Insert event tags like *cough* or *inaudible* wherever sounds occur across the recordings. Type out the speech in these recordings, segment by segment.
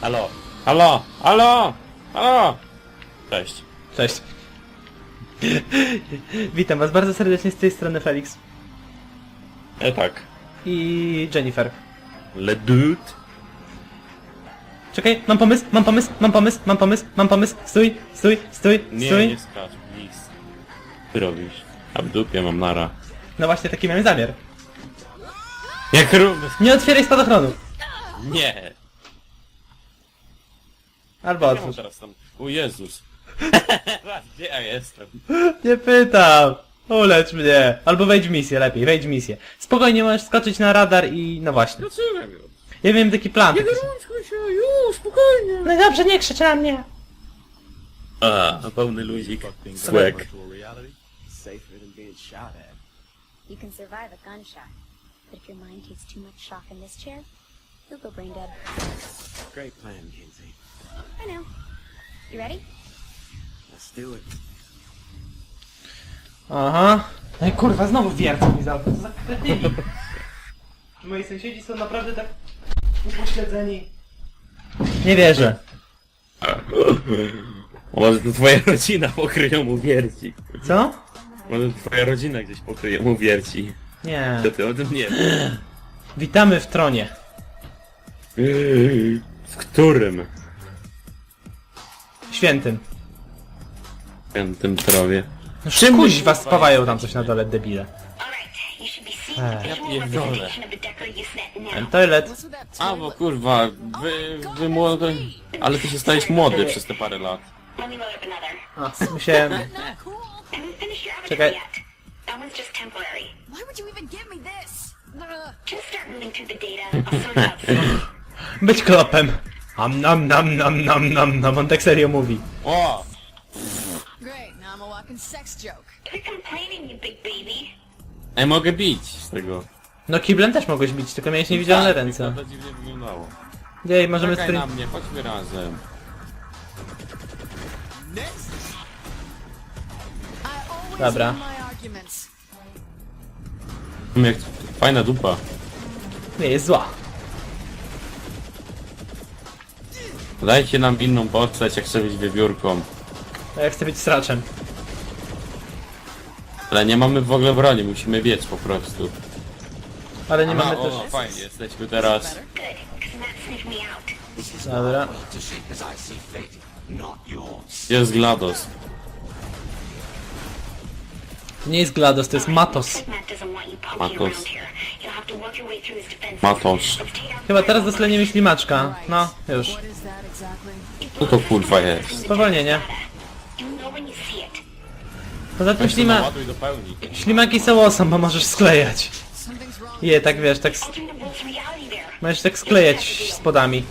Halo, halo, halo, halo! Cześć. Cześć. *laughs* Witam was bardzo serdecznie z tej strony Felix E tak. i Jennifer. Le dude. Czekaj, mam pomysł, mam pomysł, mam pomysł, mam pomysł, mam pomysł. Stój, stój, stój, Nie, stój. nie skacz, please. Ty robisz. A w dupie mam nara. No właśnie taki miałem zamiar. Jak rumy. Nie otwieraj spadochronu. Nie. Albo Ja mam otwórz. teraz tam... O Jezus. *laughs* Gdzie ja jestem? Nie pytam. Ulecz mnie. Albo wejdź w misję, lepiej, wejdź w misję. Spokojnie możesz skoczyć na radar i no właśnie. Już. Ja wiem taki plan. taki- gorączko się, już, spokojnie. No i dobrze, nie krzycz na mnie. A, pełny luzik. Safer than being shot at. You can survive a gunshot, but if your mind takes too much shock in this chair, you'll go brain dead. Great plan, Kinsey. I know. You ready? Let's do it. Aha. No i kurwa, znowu wiercą mi za co za kretyni. Czy *laughs* moi sąsiedzi są naprawdę tak upośledzeni? Nie wierzę. Może to twoja rodzina pokryje mu wierci. Co? Może twoja rodzina gdzieś pokryje mu wierci. Nie. To ty o tym nie wiesz. Witamy w tronie. W którym? Świętym. W tym trowie. No Czymś was spawają tam coś na dole, debile. Ja pierdolę. Ten toilet. A, bo kurwa, wy, wy młody... Ale ty się stałeś młody przez te parę lat. A, musiałem... Haven't finished your avatar Czekaj. yet. That one's just temporary. Why would you even give me this? Just start moving through the data. I'll sort it out soon. Być klopem. Am nam nam nam nam nam nam. On tak serio mówi. O! Great, now I'm a walking sex joke. Quit complaining, you big baby. Ej, mogę bić z tego. No kiblem też mogłeś bić, tylko miałeś niewidzialne ręce. To dziwnie wyglądało. Jej, możemy Czekaj na sprint... mnie, chodźmy razem. I always Dobra. win my arguments. Jak fajna dupa. Nie, jest zła. Dajcie nam inną postać, jak chcę być wiewiórką. A ja chcę być straczem. Ale nie mamy w ogóle broni, musimy biec po prostu. Ale nie mamy o, też... fajnie, jesteśmy teraz... Good, because Matt sniffed me out. Dobra. Jest GLaDOS? To nie jest GLaDOS, to jest Matos. Matos. Matos. Chyba teraz dostaniemy ślimaczka. No, już. Co to kurwa jest? Spowolnienie. Poza tym ślima... naładuj do pełni. Ślimaki są osą, bo możesz sklejać. Je, tak wiesz, tak... s-. Możesz tak sklejać spodami.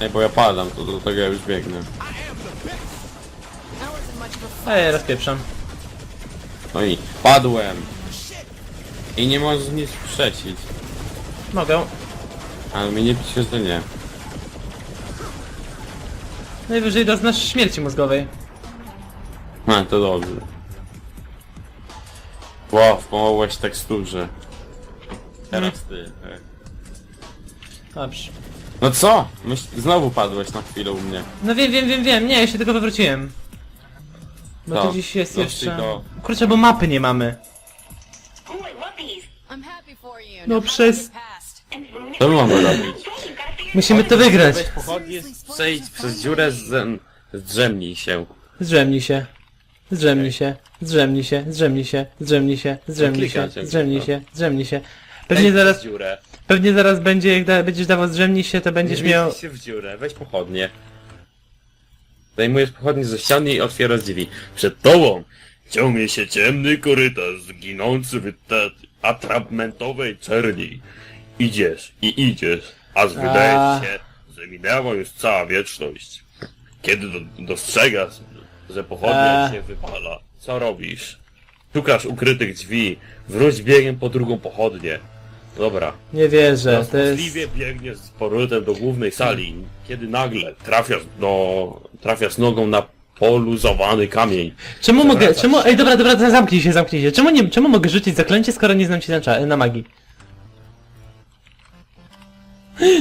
Ej, bo ja padam, to do tego ja już biegnę. Ej, rozpieprzam. No i padłem. I nie możesz nic sprzecić. Mogę. Ale mnie nie pisze, że nie. Najwyżej doznasz śmierci mózgowej. A, to dobrze. Wow, pomogłeś teksturze. Teraz ty. e. Dobrze. No co? Myśl, znowu padłeś na chwilę u mnie. No wiem, wiem, wiem, wiem. Nie, ja się tylko wywróciłem. Bo No, tu gdzieś jest no, jeszcze... to- Kurczę, bo mapy nie mamy. Oh, I love these. I'm happy for you. No przez-? And it. Co my mamy robić? Hey, you gotta figure Musimy to wygrać. Weź pochodnie, przejdź przez dziurę, z, zdrzemnij się. Zdrzemnij się. Zdrzemnij się. Zdrzemnij się. Zdrzemnij się. Zdrzemnij się. Zdrzemnij się. Zdrzemnij się. Zdrzemnij się. Pewnie Wejdź zaraz, dziurę. pewnie zaraz będzie, jak da, będziesz dawał zdrzemnij się, to będziesz Nie miał... się w dziurę, weź pochodnie. Zajmujesz pochodnie ze ściany i otwierasz drzwi. Przed tobą ciągnie się ciemny korytarz ginący w te atrapmentowej czerni. Idziesz i idziesz, aż wydaje ci się, że minęła już cała wieczność. Kiedy do, dostrzegasz, że pochodnia Eee. się wypala, co robisz? Szukasz ukrytych drzwi, wróć biegiem po drugą pochodnię. Dobra, Nie wierzę, to jest... Możliwie biegniesz z powrotem do głównej sali, kiedy nagle trafiasz do... trafiasz nogą na poluzowany kamień. Czemu mogę, czemu, ej dobra, dobra, zamknij się, zamknij się. Czemu nie, czemu mogę rzucić zaklęcie, skoro nie znam się na, cza- na magii?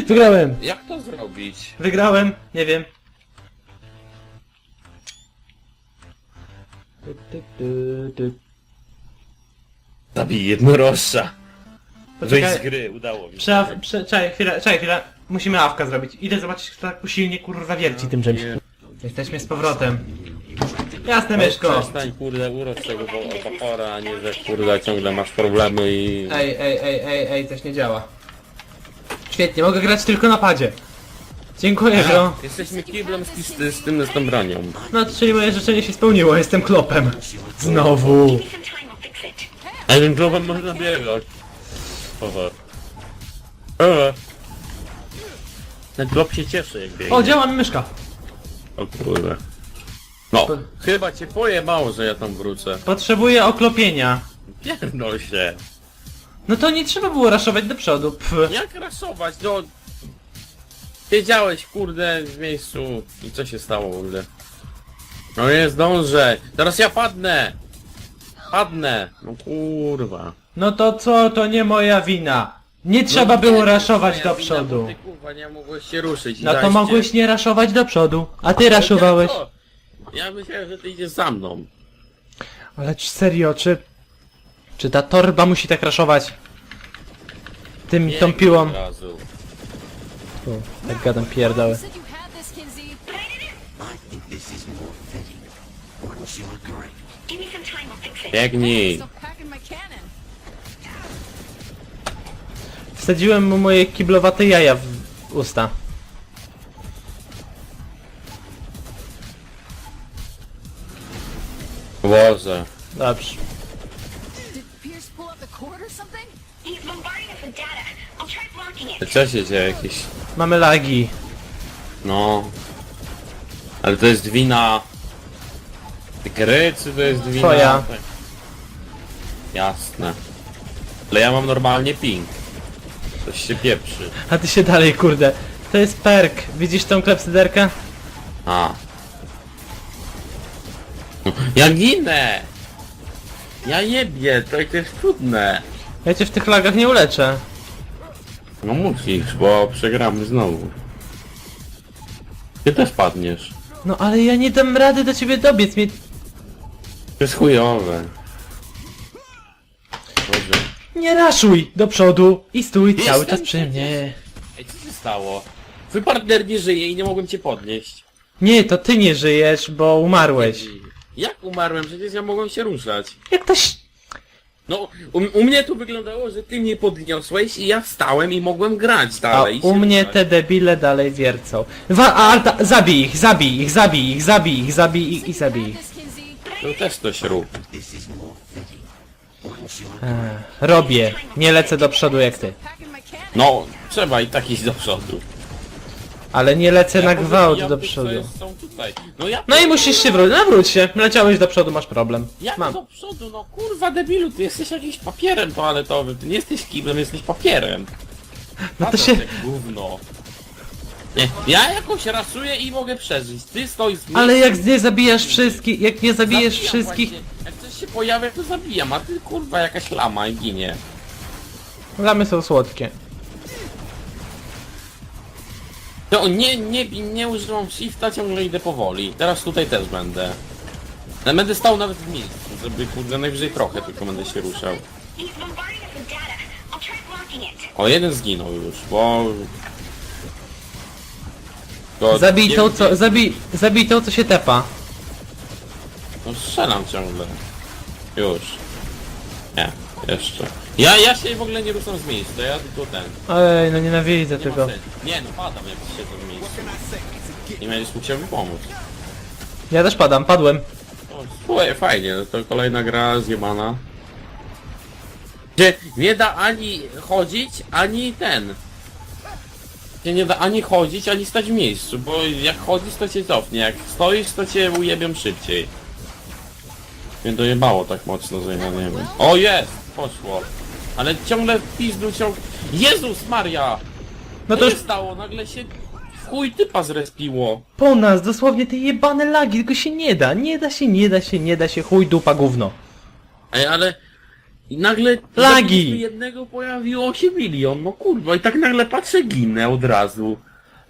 Wygrałem! Jak to zrobić? Wygrałem, nie wiem. Zabij jednorożca. Wyjść z Poczekaj, gry, udało mi się. prze, prze, czekaj chwilę, czekaj chwilę. Musimy awka zrobić. Idę zobaczyć, kto tak usilnie kurwa wierci tym czymś. Jesteśmy z powrotem. Jasne, Myszko. Przestań kurde urocz tego potwora, a nie że kurde ciągle masz problemy i... Ej, ej, ej, ej, ej, coś nie działa. Świetnie, mogę grać tylko na padzie. Dziękuję, bro. *laughs* Jesteśmy kiblem z, z, z tym, z tą bronią. No, czyli moje życzenie się spełniło, jestem klopem. Znowu. A tym globem można biegać. Owe. Owe. Ten glob się cieszy jak biegnie. O, działa mi myszka. O kurde. No, chyba cię pojebało, że ja tam wrócę. Potrzebuję oklopienia. Pierdol się. No to nie trzeba było raszować do przodu. Pff. Jak rasować, no... Wiedziałeś, kurde, w miejscu. I co się stało w ogóle? No nie zdążę. Teraz ja padnę. Padnę. No kurwa. No to co, to nie moja wina. Nie trzeba No, było nie, raszować do przodu. Ty kurwa nie mogłeś się ruszyć. No to mogłeś nie raszować do przodu, a ty raszowałeś. Ja, myślałem, że ty idziesz za mną. Ale czy serio, czy... Czy ta torba musi tak raszować? Tym, tą Biegnij piłą. od razu. Tu, tak gadam pierdoły. You Wsadziłem mu moje kiblowate jaja w usta. Boże. Dobrze. Did Pierce pull up the cord or something? He's bombarding us with data. I'll try blocking it. Co się dzieje jakieś... Mamy lagi. No... Ale to jest wina... Gry, czy to jest wina... Twoja. Jasne. Ale ja mam normalnie ping. Coś się pieprzy. A ty się dalej, kurde. To jest perk. Widzisz tą klepsyderkę? A. Ja ginę! Ja jebie, to to jest trudne. Ja cię w tych lagach nie uleczę. No musisz, bo przegramy znowu. Ty też padniesz. No ale ja nie dam rady do ciebie dobiec. Mnie... To jest chujowe. Nie raszuj do przodu i stój cały czas przy przecież. mnie. Ej, co się stało? Twój partner nie żyje i nie mogłem cię podnieść. Nie, to ty nie żyjesz, bo umarłeś. Jak umarłem? Przecież ja mogłem się ruszać. Jak ktoś... No, u, u mnie to wyglądało, że ty mnie podniosłeś i ja wstałem i mogłem grać A dalej. i u się mnie ruszać. te debile dalej wiercą. Wa Alta, zabij ich, zabij ich, zabij ich, zabij ich, zabij ich i zabij ich. To też coś rób. Ech, robię, nie lecę do przodu jak ty. No, trzeba i tak iść do przodu. Ale nie lecę na gwałt do przodu. Są tutaj. No ja No i musisz się wrócić, no wróć się, leciałeś do przodu, masz problem. Jak Mam. do przodu? No kurwa debilu, ty jesteś jakimś papierem toaletowym, ty nie jesteś kiblem, jesteś papierem. No to Patrz, się... jak gówno. Nie, ja jakoś rasuję i mogę przeżyć. Ty stoisz w Ale jak nie zabijasz wszystkich, jak nie zabijesz zabijam wszystkich... Właśnie. Jak się pojawia, to zabijam, a ty kurwa jakaś lama i ginie. Lamy są słodkie. No nie, nie, nie używam shifta, ciągle idę powoli. Teraz tutaj też będę. Ale Będę stał nawet w miejscu, żeby kurde najwyżej trochę tylko będę się ruszał. He's bombarding us with data. I'll try blocking it. O, jeden zginął już, bo... Zabij nie tą, wiem, co, zabij, zabij tą, co się tepa. No strzelam ciągle. Już. Nie, jeszcze. Ja, ja się w ogóle nie ruszam z miejsca, ja tylko ten. Ej, no nienawidzę Nie, tego. sensu. nie no padam jak siedzę w miejscu. Nie miałeś mu chciał mi pomóc. Ja też padam, padłem. O, słuchaj, fajnie, no to kolejna gra zjebana. Gdzie nie da ani chodzić, ani ten. Gdzie nie da ani chodzić, ani stać w miejscu, bo jak chodzisz to cię cofnie, jak stoisz to cię ujebią szybciej. Mnie dojebało tak mocno, że ja nie wiem. O jest! Poszło. Ale ciągle w pizdu ciągle... Jezus Maria! No To już stało, nagle się w chuj typa zrespiło. po nas, dosłownie te jebane lagi, tylko się nie da, nie da się, nie da się, nie da się, chuj dupa gówno. Ej, ale I nagle... Lagi! zabiliśmy jednego pojawiło się milion, no kurwa, i tak nagle patrzę, ginę od razu.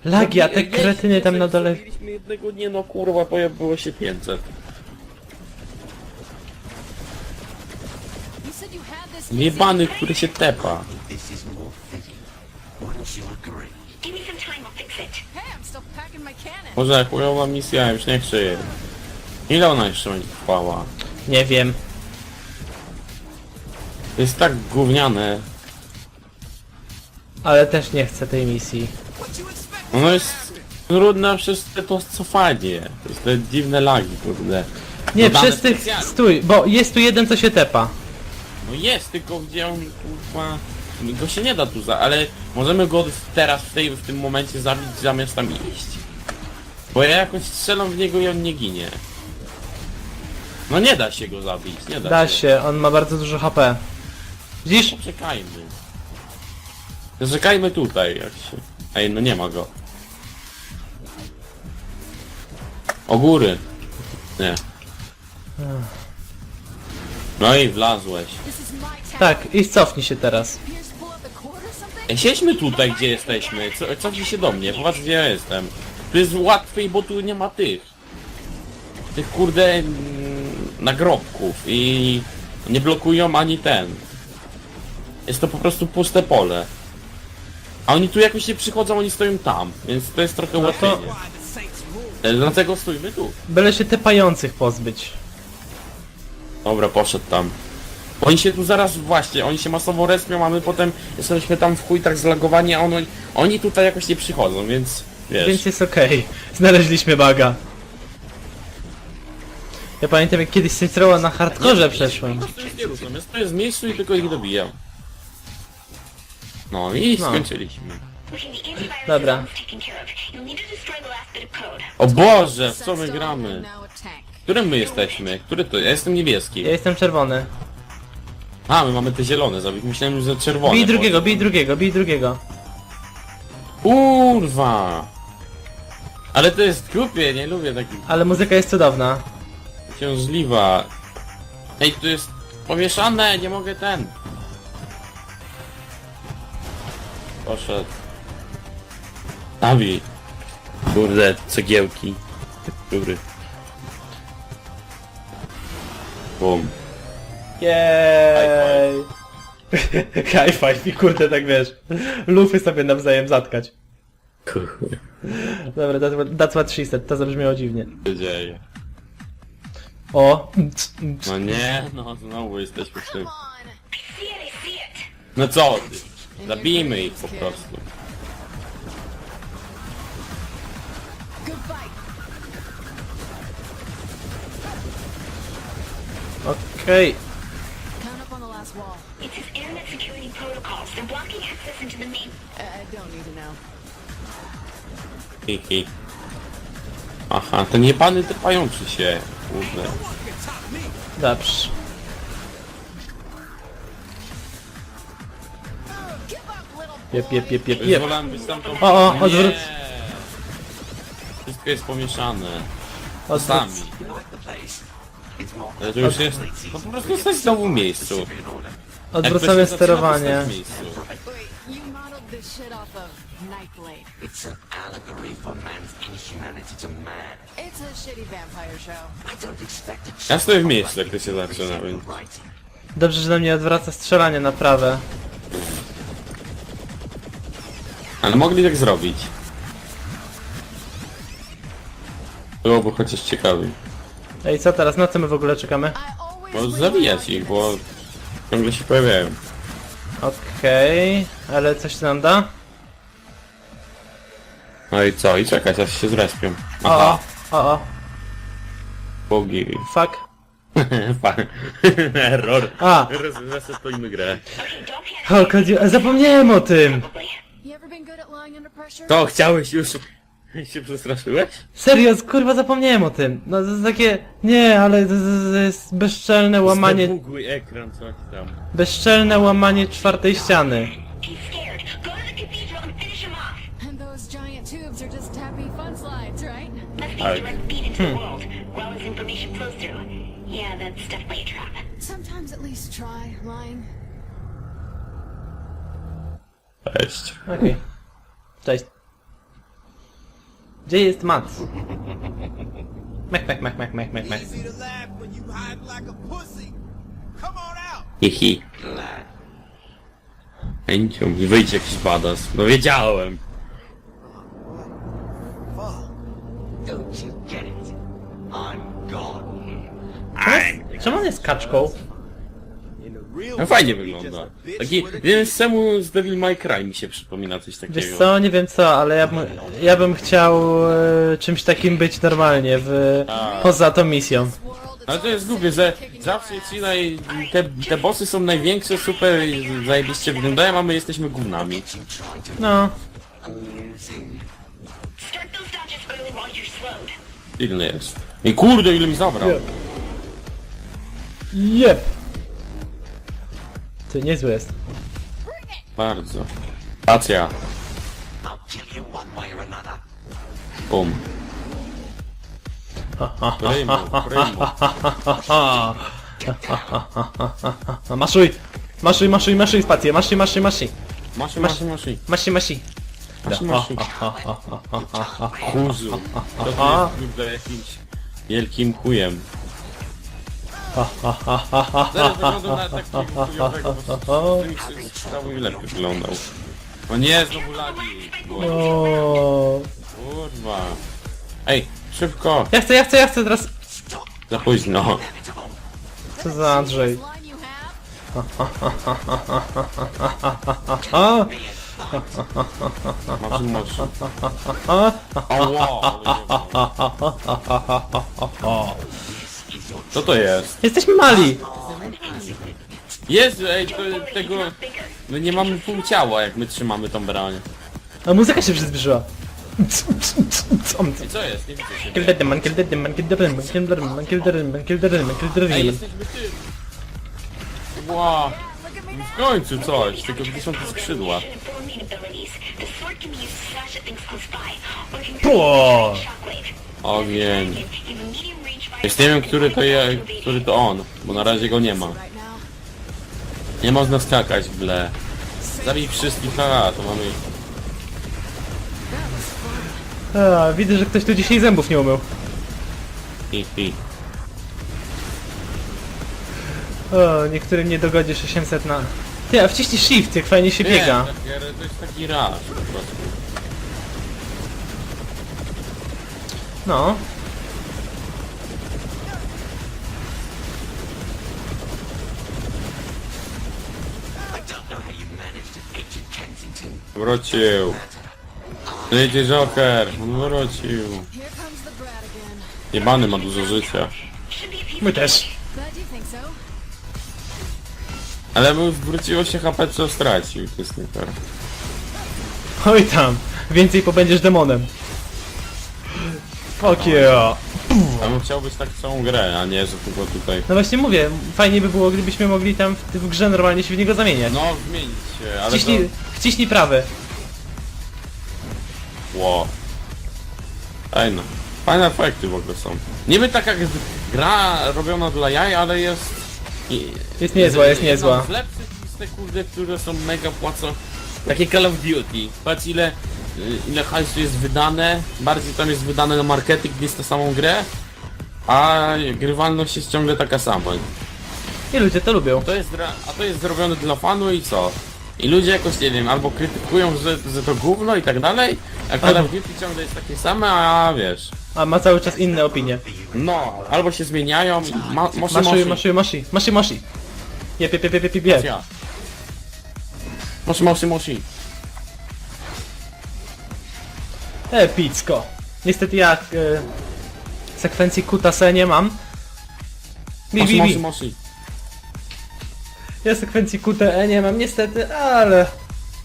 Lagi, a te kretyny tam na dole... Zabiliśmy jednego, nie no kurwa, pojawiło się 500. still packing my cannon. Może chujowa misja, już nie chcę. Ile ona jeszcze będzie trwała? Nie wiem. To jest tak gówniane. Ale też nie chcę tej misji. Ono jest trudne przez te to cofanie. To jest te dziwne lagi, kurde. Nie, Dodane przez tych... specjalnie. Stój, bo jest tu jeden, co się tepa. No jest, tylko gdzie on kurwa... Go się nie da tu za... ale możemy go teraz w, tej, w tym momencie zabić zamiast tam iść. Bo ja jakoś strzelam w niego i on nie ginie. No nie da się go zabić, nie da, Da się, on ma bardzo dużo HP. Widzisz? Poczekajmy. Zaczekajmy tutaj, jak się... Ej, no nie ma go. O góry. Nie. No i wlazłeś. Tak, i cofnij się teraz. Ej, siedźmy tutaj, gdzie jesteśmy. Co, cofnij się do mnie, popatrz gdzie ja jestem. Tu jest łatwiej, bo tu nie ma tych. Tych kurde... mm, nagrobków i... Nie blokują ani ten. Jest to po prostu puste pole. A oni tu jakoś nie przychodzą, oni stoją tam, więc to jest trochę No to- ułatwienie. E, Dlatego stójmy tu. Byle się tepających pozbyć. Dobra, poszedł tam. Oni się tu zaraz, właśnie, oni się masowo respią, a my potem jesteśmy tam w chuj tak zlagowani, a oni, oni tutaj jakoś nie przychodzą, więc wiesz. Więc jest okej. Znaleźliśmy baga. Ja pamiętam jak kiedyś Saints na hardkorze przeszłem. Nie ja stoję z miejscu i tylko ich dobijam. No i No. skończyliśmy. Dobra. O Boże, w co my gramy? now. Którym my jesteśmy? Który to? Ja jestem niebieski. Ja jestem czerwony. A, my mamy te zielone zabić, myślałem, że czerwone. Bij drugiego, bij drugiego, bij drugiego. Kurwa! Ale to jest głupie, nie lubię takich Ale muzyka jest cudowna. Księżliwa. Ej, tu jest pomieszane, nie mogę ten. Poszedł. Tawi. Kurde, cegiełki. Który. Bum. Jej. *laughs* High five i kurde tak wiesz. Lufy sobie nawzajem zatkać. Kurde, Dobra, that's what, that's what she said. To zabrzmiało dziwnie. co się dzieje? O. No nie, *laughs* no znowu jesteśmy w tym. No co ty? Zabijmy ich po prostu. Okej. Count up on the last wall. It says internet security protocols. They're blocking access into the main... Uh, I don't need to know. Hihi. Aha, to nie pany trwający się. Kurde. Dobrze. Jep, jep, jep, jep, jep. wolałem być tam tą... O, o, Nie. odwrót. Wszystko jest pomieszane. Odwrót. Sami. Ale to już jest... No po prostu jesteś znowu w miejscu. Odwrócone Jakby się zaczyna sterowanie. postać w miejscu. Wait, you modeled this shit off of Nightblade. It's an allegory for man's inhumanity to man. It's a shitty vampire show. I don't expect a Ja stoję w miejscu, jak to się zaczyna, więc... writing. Dobrze, że na mnie odwraca strzelanie na prawe. Ale mogli tak zrobić. Byłoby chociaż ciekawy. Ej, co teraz? Na co my w ogóle czekamy? Bo zabijać ich, bo ciągle się pojawiają. Okej, ale coś to nam da? No i co? I czekać, aż się zrespią. O, o, Aha, o, o, bogi. fuck. *laughs* *laughs* Error. A. Resetujmy grę. O, chodzi... Zapomniałem o tym! Probably. You ever been good at lying under pressure? To, chciałeś już... *laughs* się przestraszyłeś? Serio, kurwa zapomniałem o tym. No to jest takie... Nie, ale to, to, to jest bezczelne łamanie... Zdebugły ekran, coś tam. Bezczelne łamanie czwartej ściany. He's scared. Go to the cathedral and finish him off. And those giant tubes are just happy fun slides, right? Must be I- a direct feed into the world. Well as information flows through. Yeah, that's definitely a trap. sometimes at least try lying? Cześć. Okej. Cześć. Laugh when you hide like a pussy. Come on out. Hihi. Chęcią mi wyjdzie jakiś badas. No wiedziałem. Czemu on jest kaczką? No fajnie wygląda. Taki, więc czemu z Devil May Cry mi się przypomina coś takiego. Wiesz co, nie wiem co, ale ja bym, ja bym chciał e, czymś takim być normalnie, w, poza tą misją. Ale to jest głupie, że zawsze ci naj... te, te bossy są największe, super i zajebiście wyglądają, a my jesteśmy gównami. No, Start those dodges early while you're slowed. Ilny jest. I kurde, ile mi zabrał. jep. Ty niezły jest. Bardzo. Another. Bum. Primo, primo. Maszuj! Maszuj, maszuj, maszuj spację, maszuj, maszuj, maszuj. Maszy, maszy, maszy. Maszuj, maszuj. Maszy, maszy. Chuzu. To jest jakimś wielkim chujem. Zaraz wygląda na takiego chujowego, bo z tymi strzałami lepiej wyglądał. O nie, znowu lagi. O, Kurwa. Ej, szybko. Ja chcę, ja chcę, ja chcę teraz... Za późno. Co za Andrzej? Masz mocy. a, Ała. Co to jest? Jesteśmy mali! Jezu, ej, to, tego... My nie mamy pół ciała, jak my trzymamy tą broń. A muzyka się przyzbliżyła. I co jest? Nie widzę się. Kill the demon, kill the demon, kill the demon, kill the demon, kill the demon, kill the demon, kill the Ej, jesteśmy. Wow. W końcu coś, tylko skrzydła. By, or can Pło! Ogień. Już nie wiem, który to je, który to on, bo na razie go nie ma. Nie można skakać w ble. Zabij wszystkich, haha, to mamy... A, widzę, że ktoś tu dzisiaj zębów nie umył. Hi, hi. O, niektórym nie dogodzi 800 na... Ty, a wciśnij shift, jak fajnie się biega. Nie, tak, to jest taki po prostu. No. Wrócił. Lady Joker, on wrócił. Jebany ma dużo życia. My też. Ale mu wróciło się HP, co stracił, to jest nie fair. Oj tam, więcej pobędziesz demonem. Fuck yeah. Ja bym chciał być tak całą grę, a nie, że tylko tutaj... No właśnie mówię, fajnie by było, gdybyśmy mogli tam w, w grze normalnie się w niego zamieniać. No, zmienić się, ale to... Wciśnij, prawy. Ło. Ej no. Fajne efekty w ogóle są. Niby taka g- gra robiona dla jaj, ale jest... i- Jest niezła, jest niezła. Z lepszych niż te kurde, które są mega płacą. Takie Call of Duty. Patrz ile, y, ile hajsu jest wydane. Bardziej tam jest wydane na marketing niż na samą grę. A grywalność jest ciągle taka sama. I ludzie to lubią. To jest, a to jest zrobione dla fanu i co? I ludzie jakoś, nie wiem, albo krytykują, że, że to gówno i tak dalej, a Call of Duty ciągle jest takie same, a wiesz... A ma cały czas inne opinie. No, albo się zmieniają, ma, moszy, Maszuj, moszy, maszuj, maszuj, maszuj, maszuj. Jep, jep, jep, jep, jep, jep. Ja. Moszy, moszy, moszy. Epicko. Niestety ja e, sekwencji kutase nie mam. Bi, Moszy, bi, moszy, bi. moszy. Ja sekwencji QTE nie mam niestety, ale...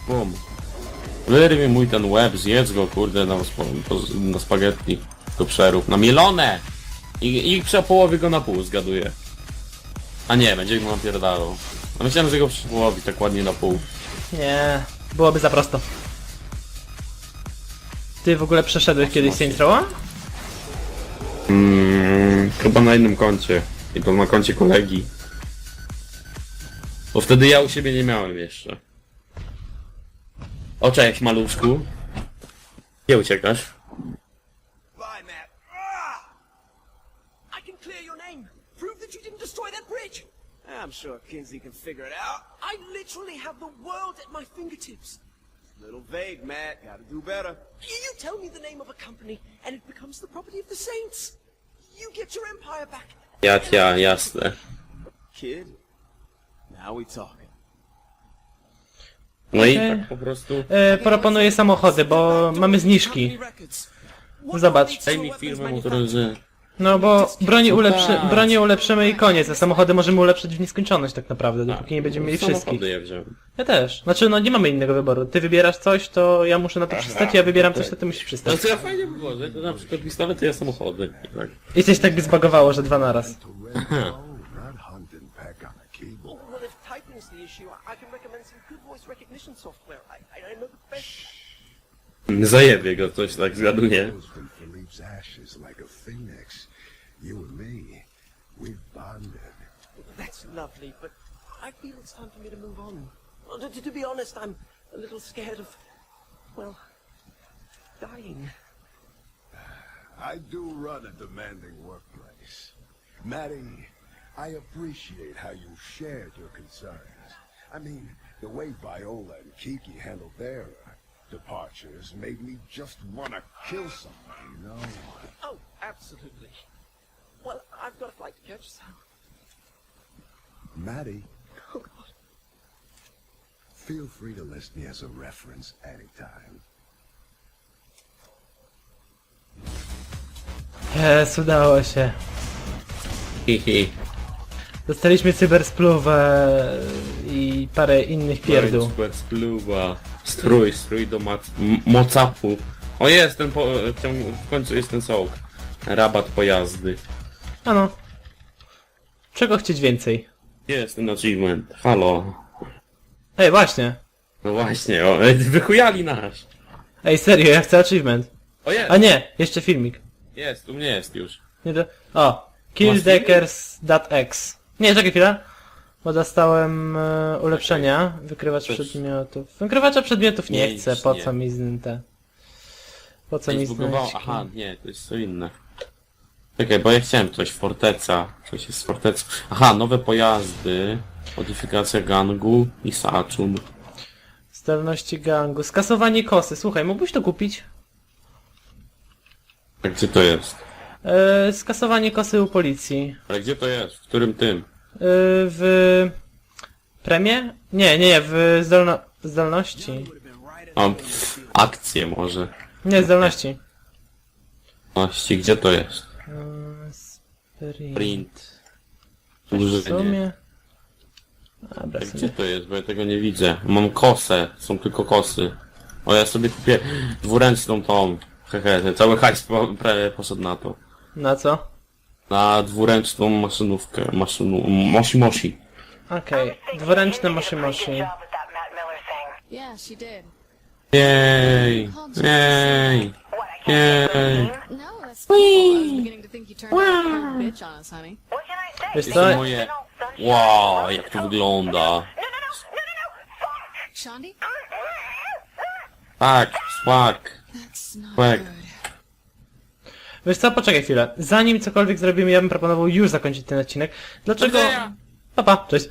Bum. Wyrwij mój ten łeb, zjedz go, kurde, na, sp na spaghetti. Do przerób. Na mielone! I, i przy połowie go na pół, zgaduję. A nie, będzie go napierdalał. A myślałem, że go przy połowie tak ładnie na pół. Nie, byłoby za prosto. Ty w ogóle przeszedłeś kiedyś Saints Row'a? Mm, chyba na innym koncie. I to na koncie kolegi. Bo wtedy ja u siebie nie miałem jeszcze. O, cześć, maluszku. Gdzie uciekasz? Bye, Matt. I can clear your name. Prove that you didn't destroy that bridge. I'm sure Kinsey can figure it out. I literally have the world at my fingertips. Little vague, Matt. Gotta do better. You, you tell me the name of a company, and it becomes the property of the Saints. You get your empire back. Jak ja, jasne. Kid, now we talking. No i Okej. tak po prostu... E, proponuję samochody, bo mamy zniżki. Zobacz. Daj mi firmę motoryzacyjną. No bo broni, ulepszy, tak. broni ulepszymy i koniec, a samochody możemy ulepszyć w nieskończoność tak naprawdę, dopóki nie będziemy mieli wszystkich. Samochody ja wziąłem. Ja też. Znaczy, no nie mamy innego wyboru. Ty wybierasz coś, to ja muszę na to przystać, ja wybieram coś, to ty musisz No przystać. co ja fajnie by było, że to na przykład pistolety, ja samochody. Tak. I coś tak zbagowało, że dwa naraz. *laughs* typing's the issue, I, I can recommend some good voice recognition software. I, I, I know the best. Zajebie go coś tak zgaduję. Rose from Philippe's ashes like a phoenix. You and me, we've bonded. That's lovely, but I feel it's time for me to move on. To, to, to be honest, I'm a little scared of, well, dying. I do run a demanding workplace. Maddie, I appreciate how you shared your concerns. I mean, the way Viola and Kiki handled their departures made me just want to kill someone, you know? Oh, absolutely. Well, I've got a flight to catch, so. Maddie, Oh, God. feel free to list me as a reference anytime. Yeah. Jest, udało się. Hihi. Dostaliśmy cyberspluwę i parę innych pierdół. Super spluwa. Strój, strój do m- mocapu. O jest, ten po- w końcu jest ten sołk. Rabat pojazdy. Ano. Czego chcieć więcej? Jest ten achievement? Halo. Ej, właśnie. No właśnie, o, wychujali nasz. Ej, serio, ja chcę achievement. O jest, A nie, jeszcze filmik. jest, u mnie jest już. Nie do... O, killdeckers.x Nie, czekaj chwilę. Bo dostałem e, ulepszenia. Wykrywacz przedmiotów. Wykrywacza przedmiotów nie, Nie, chcę, po nie. co mi z te... Po co Coś mi zbugowało, aha, nie, to jest co inne. Czekaj, bo ja chciałem coś, forteca, coś jest z fortecą. Aha, nowe pojazdy, modyfikacja gangu i saczun. Zdolności gangu. Skasowanie kosy. Słuchaj, mógłbyś to kupić? A gdzie to jest? E, skasowanie kosy u policji. Ale gdzie to jest? W którym tym? E, w... Premię? Nie, nie, nie, w zdolno... zdolności. A, pff, akcje może. Nie, zdolności. Właści, gdzie to jest? E, sprint. Print. W Używanie. sumie... Dobra, Gdzie to jest? Bo ja tego nie widzę. Mam kosę, są tylko kosy. O, ja sobie kupię dwuręczną tą. Hehe, ten cały hajs po, prawie poszedł na to. Na co? Na dwuręczną maszynówkę, maszynu, mosi mosi. Okej, dwuręczne moshi moshi. Yeah, she did. Jej, jej, jej. No, that's cool. I was beginning to think you turned out a real bitch on us, honey. Wiesz To co? moje... Wow, jak to wygląda. Shandi? Tak, swag. That's not Quack. good. Wiesz co? Poczekaj chwilę. Zanim cokolwiek zrobimy, ja bym proponował już zakończyć ten odcinek. Dlaczego... Do widzenia. Papa, cześć.